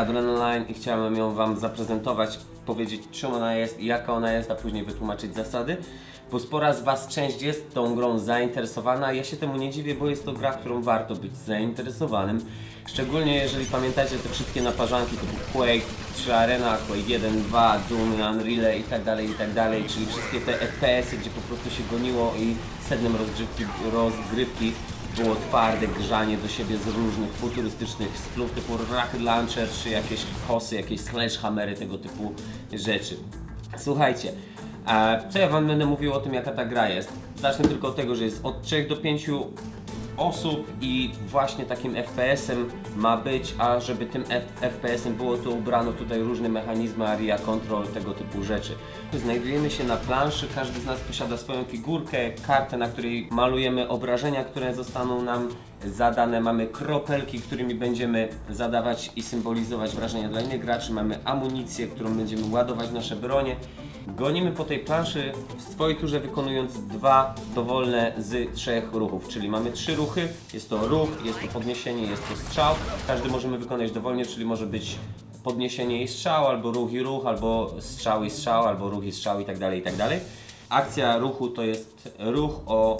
Adrenaline i chciałem ją Wam zaprezentować, powiedzieć czym ona jest i jaka ona jest, a później wytłumaczyć zasady. Bo spora z Was część jest tą grą zainteresowana. Ja się temu nie dziwię, bo jest to gra, którą warto być zainteresowanym. Szczególnie jeżeli pamiętacie te wszystkie naparzanki typu Quake, 3 Arena, Quake 1, 2, Doom, Unreal i tak dalej, i tak dalej, czyli wszystkie te FPS-y, gdzie po prostu się goniło i sednem rozgrywki, rozgrywki było twarde grzanie do siebie z różnych futurystycznych splów typu Rocket Launcher, czy jakieś kosy, jakieś sledgehammery, tego typu rzeczy. Słuchajcie, co ja wam będę mówił o tym, jaka ta gra jest? Zacznę tylko od tego, że jest od 3 do 5 osób i właśnie takim FPS-em ma być, a żeby tym FPS-em było to ubrano tutaj różne mechanizmy ARIA control, tego typu rzeczy. Znajdujemy się na planszy, każdy z nas posiada swoją figurkę, kartę, na której malujemy obrażenia, które zostaną nam zadane, mamy kropelki, którymi będziemy zadawać i symbolizować wrażenia dla innych graczy, mamy amunicję, którą będziemy ładować nasze bronie. Gonimy po tej planszy w swojej turze wykonując dwa dowolne z trzech ruchów, czyli mamy trzy ruchy, jest to ruch, jest to podniesienie, jest to strzał. Każdy możemy wykonać dowolnie, czyli może być podniesienie i strzał, albo ruch i ruch, albo strzał i strzał, albo ruch i strzał i tak dalej, i tak dalej. Akcja ruchu to jest ruch o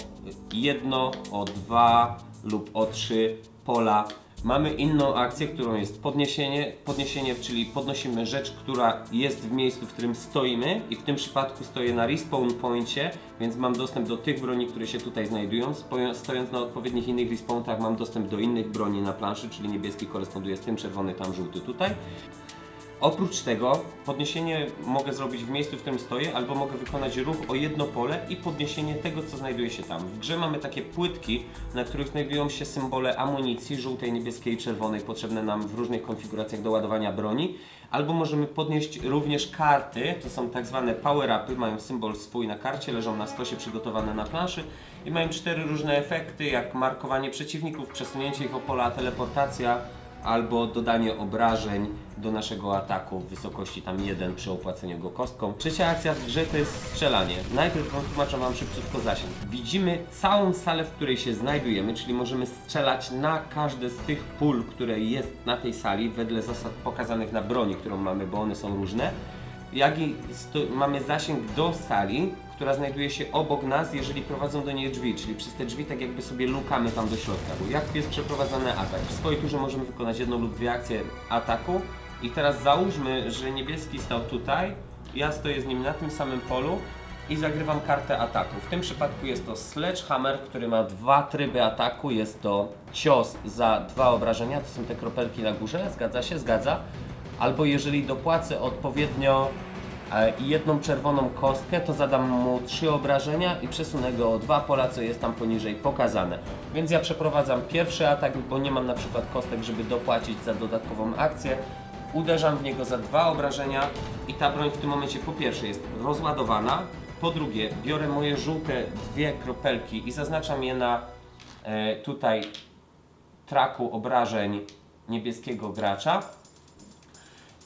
jedno, o dwa lub o trzy pola. Mamy inną akcję, którą jest podniesienie. Podniesienie, czyli podnosimy rzecz, która jest w miejscu, w którym stoimy i w tym przypadku stoję na respawn poincie, więc mam dostęp do tych broni, które się tutaj znajdują. Stoją- Stojąc na odpowiednich innych respawnach mam dostęp do innych broni na planszy, czyli niebieski koresponduje z tym, czerwony tam, żółty tutaj. Oprócz tego podniesienie mogę zrobić w miejscu, w którym stoję, albo mogę wykonać ruch o jedno pole i podniesienie tego, co znajduje się tam. W grze mamy takie płytki, na których znajdują się symbole amunicji żółtej, niebieskiej, czerwonej, potrzebne nam w różnych konfiguracjach do ładowania broni. Albo możemy podnieść również karty, to są tak zwane power-upy, mają symbol swój na karcie, leżą na stosie przygotowane na planszy i mają cztery różne efekty, jak markowanie przeciwników, przesunięcie ich o pola, teleportacja, albo dodanie obrażeń do naszego ataku w wysokości tam 1 przy opłaceniu go kostką. Trzecia akcja w grze to jest strzelanie. Najpierw wytłumaczę Wam szybciutko zasięg. Widzimy całą salę, w której się znajdujemy, czyli możemy strzelać na każde z tych pól, które jest na tej sali, wedle zasad pokazanych na broni, którą mamy, bo one są różne. Jak i mamy zasięg do sali, która znajduje się obok nas, jeżeli prowadzą do niej drzwi, czyli przez te drzwi tak jakby sobie lukamy tam do środka. Bo jak jest przeprowadzany atak? W swojej turze możemy wykonać jedną lub dwie akcje ataku i teraz załóżmy, że niebieski stał tutaj, ja stoję z nim na tym samym polu i zagrywam kartę ataku. W tym przypadku jest to Sledgehammer, który ma dwa tryby ataku. Jest to cios za dwa obrażenia, to są te kropelki na górze, zgadza się? Zgadza. Albo jeżeli dopłacę odpowiednio i jedną czerwoną kostkę, to zadam mu trzy obrażenia i przesunę go o dwa pola, co jest tam poniżej pokazane. Więc ja przeprowadzam pierwszy atak, bo nie mam na przykład kostek, żeby dopłacić za dodatkową akcję. Uderzam w niego za dwa obrażenia i ta broń w tym momencie po pierwsze jest rozładowana, po drugie biorę moje żółte dwie kropelki i zaznaczam je na e, tutaj traku obrażeń niebieskiego gracza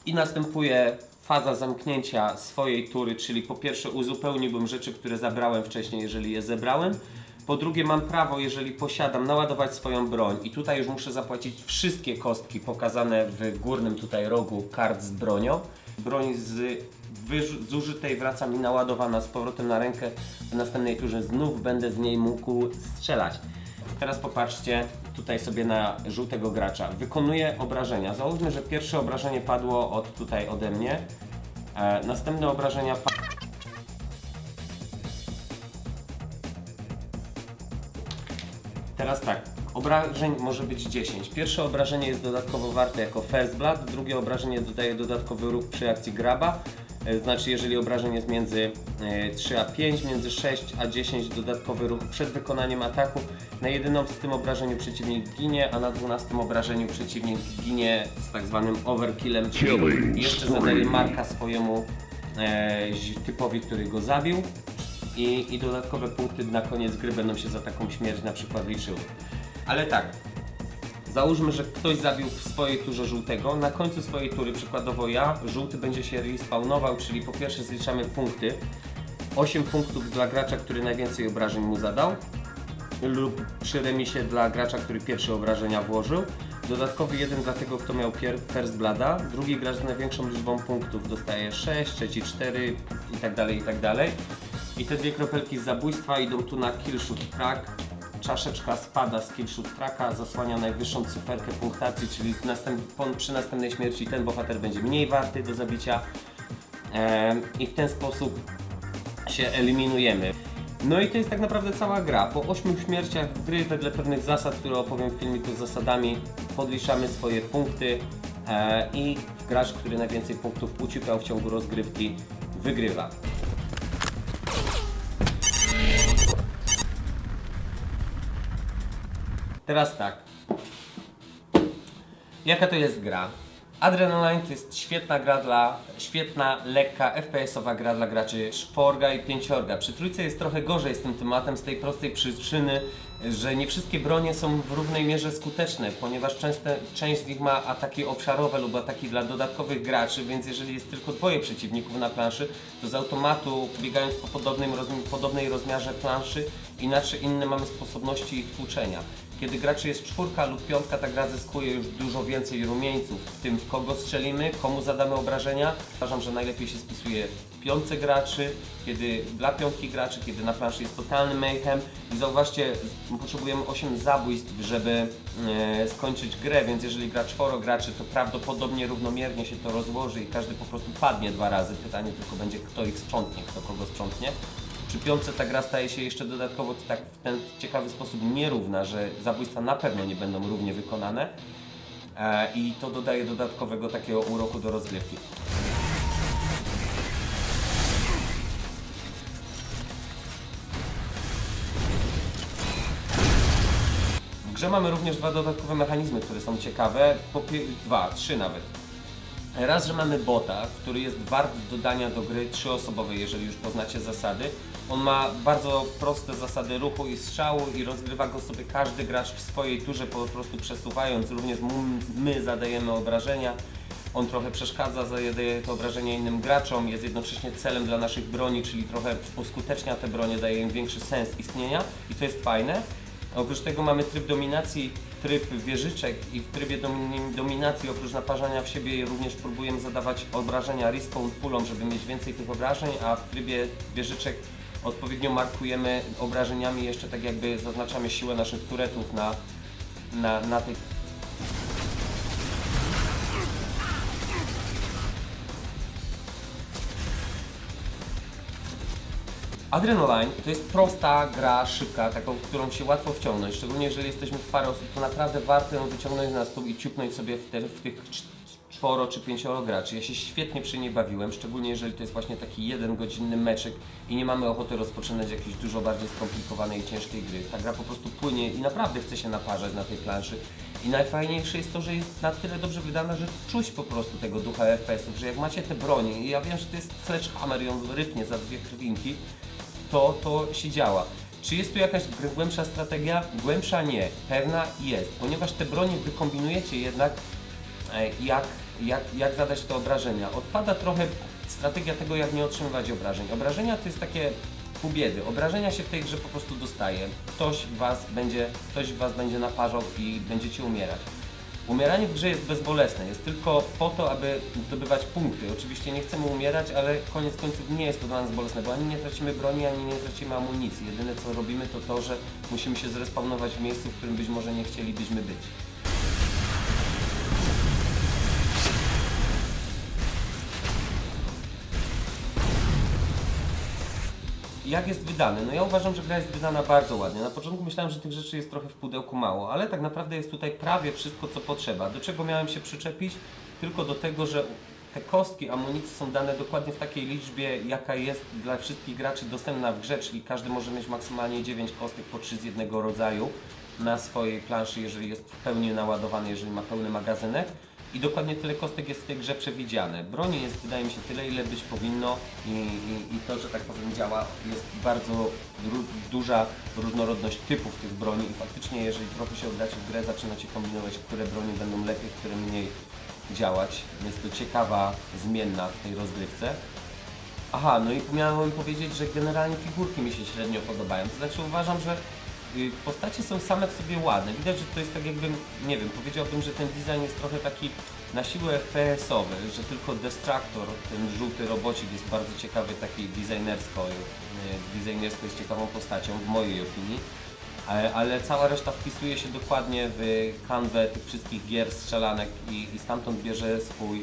i następuje faza zamknięcia swojej tury, czyli po pierwsze uzupełniłbym rzeczy, które zabrałem wcześniej, jeżeli je zebrałem. Po drugie mam prawo, jeżeli posiadam, naładować swoją broń i tutaj już muszę zapłacić wszystkie kostki pokazane w górnym tutaj rogu kart z bronią. Broń z zużytej wraca mi naładowana z powrotem na rękę. W następnej turze znów będę z niej mógł strzelać. Teraz popatrzcie tutaj sobie na żółtego gracza. Wykonuje obrażenia. Załóżmy, że pierwsze obrażenie padło od tutaj ode mnie. E, następne obrażenia Teraz tak, obrażeń może być 10. Pierwsze obrażenie jest dodatkowo warte jako first blood, drugie obrażenie dodaje dodatkowy ruch przy akcji graba. E, Znaczy, jeżeli obrażeń jest między e, 3 a 5, między 6 a 10 dodatkowy ruch przed wykonaniem ataku. Na 11 tym przeciwnik ginie, a na 12 obrażeniu przeciwnik ginie z tak zwanym overkillem, czyli jeszcze zadaje marka swojemu e, typowi, który go zabił. I, I dodatkowe punkty na koniec gry będą się za taką śmierć na przykład liczyły. Ale tak, Załóżmy, że ktoś zabił w swojej turze żółtego. Na końcu swojej tury, przykładowo ja, żółty będzie się respawnował, czyli po pierwsze zliczamy punkty. 8 punktów dla gracza, który najwięcej obrażeń mu zadał lub przy remisie dla gracza, który pierwsze obrażenia włożył. Dodatkowy jeden dla tego, kto miał First Blada. Drugi gracz z największą liczbą punktów dostaje 6, trzeci 4 i tak dalej, i tak dalej. I te dwie kropelki z zabójstwa idą tu na Killshot Track. Czaszeczka spada z Killshot Tracka, zasłania najwyższą cyferkę punktacji, czyli następ, przy następnej śmierci ten bohater będzie mniej warty do zabicia. Em, I w ten sposób się eliminujemy. No i to jest tak naprawdę cała gra. Po 8 śmierciach w gry, wedle pewnych zasad, które opowiem w filmiku z zasadami, podliczamy swoje punkty e, i gracz, który najwięcej punktów uciukał w ciągu rozgrywki, wygrywa. Teraz tak. Jaka to jest gra? Adrenaline to jest świetna gra dla, świetna, lekka, FPS-owa gra dla graczy czworga i pięciorga. Przy trójce jest trochę gorzej z tym tematem z tej prostej przyczyny, że nie wszystkie bronie są w równej mierze skuteczne, ponieważ częste, część z nich ma ataki obszarowe lub ataki dla dodatkowych graczy, więc jeżeli jest tylko dwoje przeciwników na planszy, to z automatu biegając po podobnym, podobnej rozmiarze planszy, inaczej inne mamy sposobności ich tłuczenia. Kiedy graczy jest czwórka lub piątka, ta gra zyskuje już dużo więcej rumieńców, w tym w kogo strzelimy, komu zadamy obrażenia. Uważam, że najlepiej się spisuje piątce graczy, kiedy dla piątki graczy, kiedy na planszy jest totalny mayhem. I zauważcie, potrzebujemy 8 zabójstw, żeby e, skończyć grę, więc jeżeli gra czworo graczy, to prawdopodobnie równomiernie się to rozłoży i każdy po prostu padnie dwa razy. Pytanie tylko będzie, kto ich sprzątnie, kto kogo sprzątnie. Przy ta gra staje się jeszcze dodatkowo tak w ten ciekawy sposób nierówna, że zabójstwa na pewno nie będą równie wykonane e, i to dodaje dodatkowego takiego uroku do rozgrywki. W grze mamy również dwa dodatkowe mechanizmy, które są ciekawe, po dwa, trzy nawet. Raz, że mamy bota, który jest wart dodania do gry trzyosobowej, jeżeli już poznacie zasady. On ma bardzo proste zasady ruchu i strzału i rozgrywa go sobie każdy gracz w swojej turze, po prostu przesuwając. Również my zadajemy obrażenia. On trochę przeszkadza, zadaje te obrażenia innym graczom, jest jednocześnie celem dla naszych broni, czyli trochę uskutecznia te bronie, daje im większy sens istnienia i to jest fajne. Oprócz tego mamy tryb dominacji, tryb wieżyczek i w trybie domi- dominacji oprócz naparzania w siebie również próbujemy zadawać obrażenia respawn pulą, żeby mieć więcej tych obrażeń, a w trybie wieżyczek odpowiednio markujemy obrażeniami jeszcze tak jakby zaznaczamy siłę naszych turetów na, na, na tej Adrenaline to jest prosta gra, szybka, taką, w którą się łatwo wciągnąć. Szczególnie jeżeli jesteśmy w parę osób, to naprawdę warto ją wyciągnąć na stół i ciupnąć sobie w, te, w tych cz- czworo czy pięcioro graczy. Ja się świetnie przy niej bawiłem, szczególnie jeżeli to jest właśnie taki jeden godzinny meczek i nie mamy ochoty rozpoczynać jakiejś dużo bardziej skomplikowanej i ciężkiej gry. Ta gra po prostu płynie i naprawdę chce się naparzać na tej planszy. I najfajniejsze jest to, że jest na tyle dobrze wydana, że czuć po prostu tego ducha FPS-ów, że jak macie te bronie, i ja wiem, że to jest Sledgehammer, ją rypnie za dwie krwinki, to to się działa. Czy jest tu jakaś głębsza strategia? Głębsza nie, pewna jest, ponieważ te bronie wykombinujecie jednak e, jak, jak, jak zadać te obrażenia. Odpada trochę strategia tego, jak nie otrzymywać obrażeń. Obrażenia to jest takie pół biedy. Obrażenia się w tej grze po prostu dostaje. Ktoś was będzie, ktoś was będzie naparzał i będziecie umierać. Umieranie w grze jest bezbolesne, jest tylko po to, aby zdobywać punkty. Oczywiście nie chcemy umierać, ale koniec końców nie jest to dla nas bolesne, bo ani nie tracimy broni, ani nie tracimy amunicji. Jedyne co robimy to to, że musimy się zrespawnować w miejscu, w którym być może nie chcielibyśmy być. Jak jest wydany? No ja uważam, że gra jest wydana bardzo ładnie. Na początku myślałem, że tych rzeczy jest trochę w pudełku mało, ale tak naprawdę jest tutaj prawie wszystko, co potrzeba. Do czego miałem się przyczepić? Tylko do tego, że te kostki amunicji są dane dokładnie w takiej liczbie, jaka jest dla wszystkich graczy dostępna w grze, czyli każdy może mieć maksymalnie 9 kostek po 3 z jednego rodzaju na swojej planszy, jeżeli jest w pełni naładowany, jeżeli ma pełny magazynek. I dokładnie tyle kostek jest w tej grze przewidziane. Broni jest, wydaje mi się, tyle, ile być powinno i, i, i to, że tak powiem, działa, jest bardzo duża różnorodność typów tych broni i faktycznie, jeżeli trochę się oddacie w grę, zaczynacie kombinować, które broni będą lepiej, które mniej działać. Jest to ciekawa zmienna w tej rozgrywce. Aha, no i miałem powiedzieć, że generalnie figurki mi się średnio podobają. To znaczy uważam, że postacie są same w sobie ładne. Widać, że to jest tak jakbym, nie wiem, powiedziałbym, że ten design jest trochę taki na siłę FPS-owy, że tylko Destructor, ten żółty robocik jest bardzo ciekawy, taki designersko, y, designersko jest ciekawą postacią, w mojej opinii. Ale, ale cała reszta wpisuje się dokładnie w kanwę tych wszystkich gier, strzelanek i, i stamtąd bierze swój,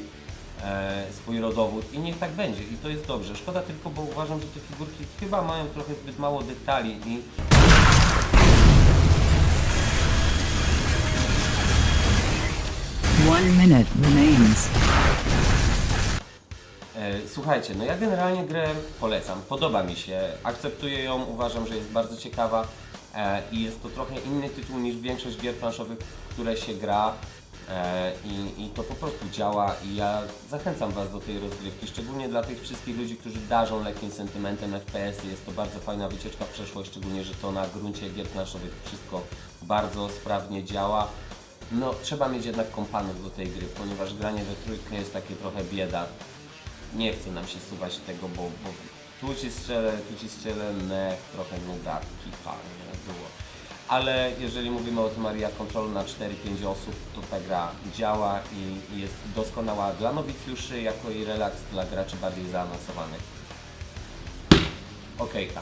e, swój rodowód i niech tak będzie i to jest dobrze. Szkoda tylko, bo uważam, że te figurki chyba mają trochę zbyt mało detali i One minute remains. E, Słuchajcie, no ja generalnie grę polecam, podoba mi się, akceptuję ją, uważam, że jest bardzo ciekawa e, i jest to trochę inny tytuł niż większość gier planszowych, które się gra e, i, i to po prostu działa i ja zachęcam Was do tej rozgrywki, szczególnie dla tych wszystkich ludzi, którzy darzą lekkim sentymentem FPS. Jest to bardzo fajna wycieczka w przeszłość, szczególnie, że to na gruncie gier planszowych wszystko bardzo sprawnie działa. No, trzeba mieć jednak kompanów do tej gry, ponieważ granie we trójkę jest takie trochę bieda nie chce nam się suwać tego, bo, bo tu ci strzelę, tu ci strzelę, ne, trochę nuda, kipa, nie było. Ale jeżeli mówimy o Maria Control na 4-5 osób, to ta gra działa i, jest doskonała dla nowicjuszy, jako i relaks dla graczy bardziej zaawansowanych. Okejka.